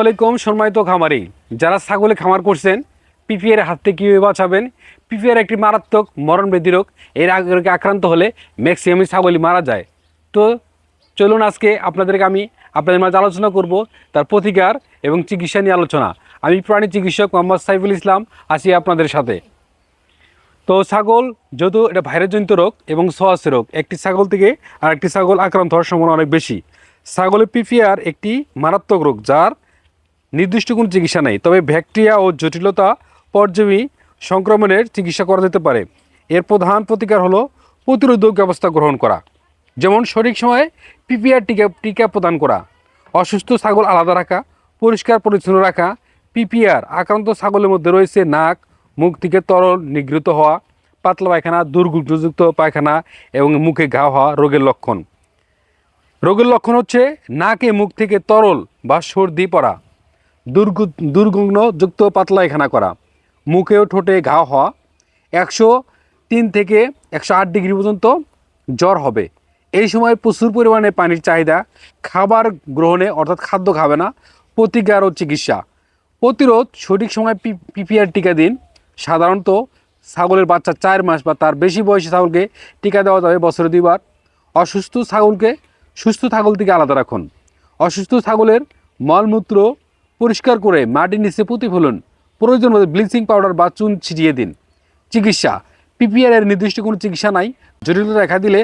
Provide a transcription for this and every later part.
আলাইকুম, সম্মানিত খামারি। যারা ছাগলে খামার করছেন, পিপিআর হাত থেকে কীভাবে বাঁচাবেন? পিপিআর একটি মারাত্মক মরণ রোগ এর আগে আক্রান্ত হলে ম্যাক্সিমাম ছাগলই মারা যায়। তো চলুন আজকে আপনাদেরকে আমি আপনাদের মাঝে আলোচনা করব, তার প্রতিকার এবং চিকিৎসা নিয়ে আলোচনা। আমি প্রাণী চিকিৎসক মোহাম্মদ সাইফুল ইসলাম, আছি আপনাদের সাথে। তো ছাগল যেহেতু এটা ভাইরাসজনিত রোগ এবং সোয়াসে রোগ, একটি ছাগল থেকে আর একটি ছাগল আক্রান্ত হওয়ার সম্ভাবনা অনেক বেশি। ছাগলের পিপিআর একটি মারাত্মক রোগ, যার নির্দিষ্ট কোনো চিকিৎসা নেই। তবে ব্যাকটেরিয়া ও জটিলতা পর্যায়ী সংক্রমণের চিকিৎসা করা যেতে পারে। এর প্রধান প্রতিকার হলো প্রতিরোধক ব্যবস্থা গ্রহণ করা, যেমন সঠিক সময়ে পিপিআর টিকা টিকা প্রদান করা, অসুস্থ ছাগল আলাদা রাখা, পরিষ্কার পরিচ্ছন্ন রাখা, পিপিআর, আক্রান্ত ছাগলের মধ্যে রয়েছে নাক, মুখ থেকে তরল নিগৃহীত হওয়া, পাতলা পায়খানা দুর্গন্ধযুক্ত পায়খানা এবং মুখে ঘা হওয়া রোগের লক্ষণ। রোগের লক্ষণ হচ্ছে নাকে মুখ থেকে তরল বা সর্দি পড়া। দুর্গ দুর্গন্ধযুক্ত পাতলা এখানা করা। মুখে ও ঠোঁটে ঘা হওয়া। একশো তিন থেকে একশো আট ডিগ্রি পর্যন্ত জ্বর হবে। এই সময় প্রচুর পরিমাণে পানির চাহিদা। খাবার গ্রহণে অর্থাৎ খাদ্য খাবে না। প্রতিকার ও চিকিৎসা। প্রতিরোধ সঠিক সময় পিপিআর টিকা দিন। সাধারণত ছাগলের বাচ্চা চার মাস বা তার বেশি বয়সী ছাগলকে টিকা দেওয়া যাবে বছরে দুইবার। অসুস্থ ছাগলকে সুস্থ ছাগল থেকে আলাদা রাখুন। অসুস্থ ছাগলের মলমূত্র পরিষ্কার করে মাটির নিচে প্রতিফলন, প্রয়োজন মতো ব্লিচিং পাউডার বা চুন ছিটিয়ে দিন। চিকিৎসা, পিপিআর এর নির্দিষ্ট কোনো চিকিৎসা নাই। জটিলতা দেখা দিলে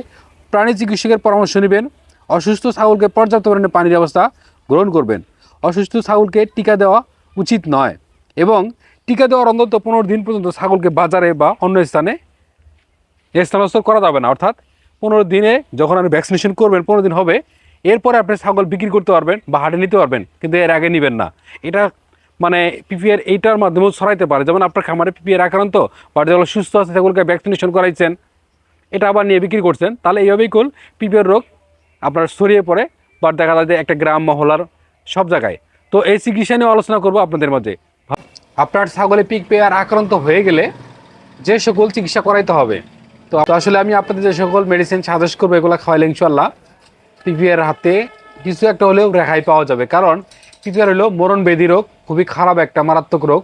প্রাণী চিকিৎসকের পরামর্শ নেবেন। অসুস্থ ছাগলকে পর্যাপ্ত পরিমাণে পানির ব্যবস্থা গ্রহণ করবেন। অসুস্থ ছাগলকে টিকা দেওয়া উচিত নয় এবং টিকা দেওয়ার অন্তত পনেরো দিন পর্যন্ত ছাগলকে বাজারে বা অন্য স্থানে স্থানান্তর করা যাবে না। অর্থাৎ পনেরো দিনে যখন আপনি ভ্যাকসিনেশন করবেন, পনেরো দিন হবে এরপরে আপনি ছাগল বিক্রি করতে পারবেন বা হাটে নিতে পারবেন, কিন্তু এর আগে নেবেন না। এটা মানে পিপিআর এইটার মাধ্যমেও ছড়াইতে পারে। যেমন আপনার খামারে পিপিআর আক্রান্ত বা যেগুলো সুস্থ আছে, সেগুলোকে ভ্যাকসিনেশন করাইছেন, এটা আবার নিয়ে বিক্রি করছেন, তাহলে এইভাবেই কুল পিপিআর রোগ আপনার ছড়িয়ে পড়ে বা দেখা যায় যে একটা গ্রাম, মহলার সব জায়গায়। তো এই চিকিৎসা নিয়ে আলোচনা করব আপনাদের মধ্যে আপনার ছাগলে পিক পেয়ার আক্রান্ত হয়ে গেলে যে সকল চিকিৎসা করাইতে হবে, তো তো আসলে আমি আপনাদের যে সকল মেডিসিন সাজেস্ট করব, এগুলো খাওয়াইলে ইনশাল্লাহ পিপিআর হাতে কিছু একটা হলেও রেহাই পাওয়া যাবে। কারণ পিপিআর হলো মরণ বেদি রোগ, খুবই খারাপ একটা মারাত্মক রোগ।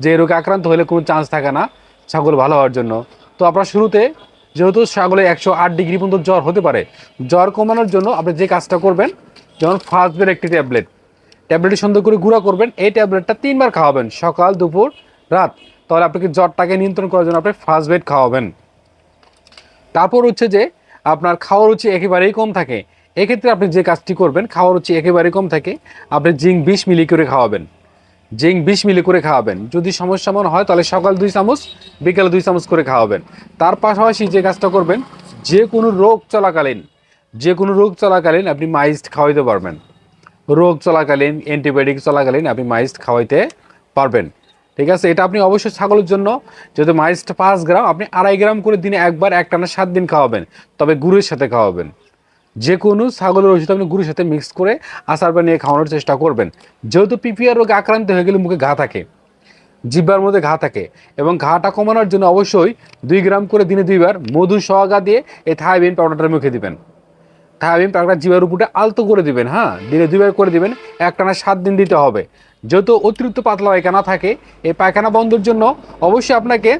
যে রোগে আক্রান্ত হলে কোনো চান্স থাকে না ছাগল ভালো হওয়ার জন্য। তো আপনার শুরুতে যেহেতু ছাগলে একশো আট ডিগ্রি পর্যন্ত জ্বর হতে পারে, জ্বর কমানোর জন্য আপনি যে কাজটা করবেন, যেমন ফার্স্ট বের একটি ট্যাবলেট ট্যাবলেটটি সুন্দর করে গুঁড়া করবেন, এই ট্যাবলেটটা তিনবার খাওয়াবেন, সকাল, দুপুর, রাত। তাহলে আপনাকে জ্বরটাকে নিয়ন্ত্রণ করার জন্য আপনি ফার্স্ট বেড খাওয়াবেন। তারপর হচ্ছে যে আপনার খাওয়ার রুচি একেবারেই কম থাকে। এক্ষেত্রে আপনি যে কাজটি করবেন, খাওয়ার রুচি একেবারে কম থাকে। আপনি জিঙ্ক বিশ মিলি করে খাওয়াবেন। জিঙ্ক বিশ মিলি করে খাওয়াবেন। যদি সমস্যা মনে হয়, তাহলে সকাল দুই চামচ, বিকালে দুই চামচ করে খাওয়াবেন। তার পাশাপাশি যে কাজটা করবেন, যে কোনো রোগ চলাকালীন, যে কোনো রোগ চলাকালীন আপনি মাইস্ট খাওয়াইতে পারবেন। রোগ চলাকালীন, অ্যান্টিবায়োটিক চলাকালীন আপনি মাইস্ট খাওয়াইতে পারবেন। ঠিক আছে? এটা আপনি অবশ্যই ছাগলের জন্য যদি মাইস্ট পাঁচ গ্রাম, আপনি আড়াই গ্রাম করে দিনে একবার, একটানা সাত দিন খাওয়াবেন। তবে গুড়ের সাথে খাওয়াবেন। যে কোনো ছাগলের ওষুধ আপনি গুড়ের সাথে মিক্স করে আচার বানিয়ে খাওয়ানোর চেষ্টা করবেন। যেহেতু পিপিআর রোগে আক্রান্ত হয়ে গেলে মুখে ঘা থাকে, জিব্বার মধ্যে ঘা থাকে এবং ঘাটা কমানোর জন্য অবশ্যই দুই গ্রাম করে দিনে দুইবার মধু সহগা দিয়ে এই থাইবিন পাউডারটা মুখে দিবেন। থাইবিন পাউডার জিবার উপরে আলতো করে দিবেন হ্যাঁ? দিনে দুইবার করে দিবেন, একটানা সাত দিন দিতে হবে। যেহেতু অতিরিক্ত পাতলা পায়খানা থাকে, এই পায়খানা বন্ধের জন্য অবশ্যই আপনাকে,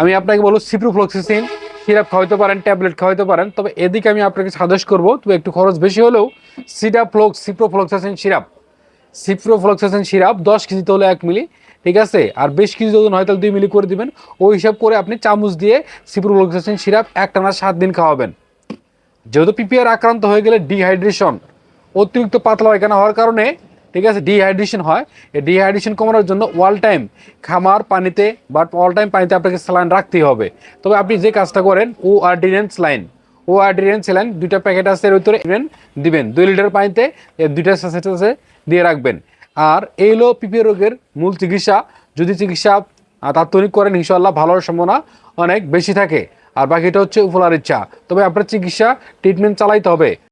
আমি আপনাকে বলব সিপ্রোফ্লক্সিসিন সিরাপ খাওয়াইতে পারেন, ট্যাবলেট খাওয়াইতে পারেন। তবে এদিকে আমি আপনাকে সাজেস্ট করব, তবে একটু খরচ বেশি হলেও Cidaflox ciprofloxacin syrup. Ciprofloxacin syrup দশ কেজিতে হলে এক মিলি, ঠিক আছে? আর বেশ কিছু যদি হয় তাহলে দুই মিলি করে দিবেন। ওই হিসাব করে আপনি চামচ দিয়ে সিপ্রোফ্লক্সাসিন সিরাপ একটানা সাত দিন খাওয়াবেন। যেহেতু পিপিআর আক্রান্ত হয়ে গেলে ডিহাইড্রেশন অতিরিক্ত পাতলা পায়খানা হওয়ার কারণে ঠিক আছে? ডিহাইড্রেশন হয়। এই ডিহাইড্রেশন কমানোর জন্য অল টাইম খামার পানিতে বাট অল টাইম পানিতে আপনাকে স্যালাইন রাখতেই হবে। তবে আপনি যে কাজটা করেন ও আর্ডিনেন্স লাইন ও আর্ডিনেন্স স্যালাইন দুইটা প্যাকেট আছে, এর ভিতরে দিবেন দুই লিটার পানিতে দুইটা স্যাচেটে দিয়ে রাখবেন। আর এই পিপি রোগের মূল চিকিৎসা। যদি চিকিৎসা তাৎক্ষণিক করেন ইনশাল্লাহ ভালো সম্ভাবনা অনেক বেশি থাকে। আর বাকিটা হচ্ছে উপলার ইচ্ছা। তবে আপনার চিকিৎসা ট্রিটমেন্ট চালাইতে হবে।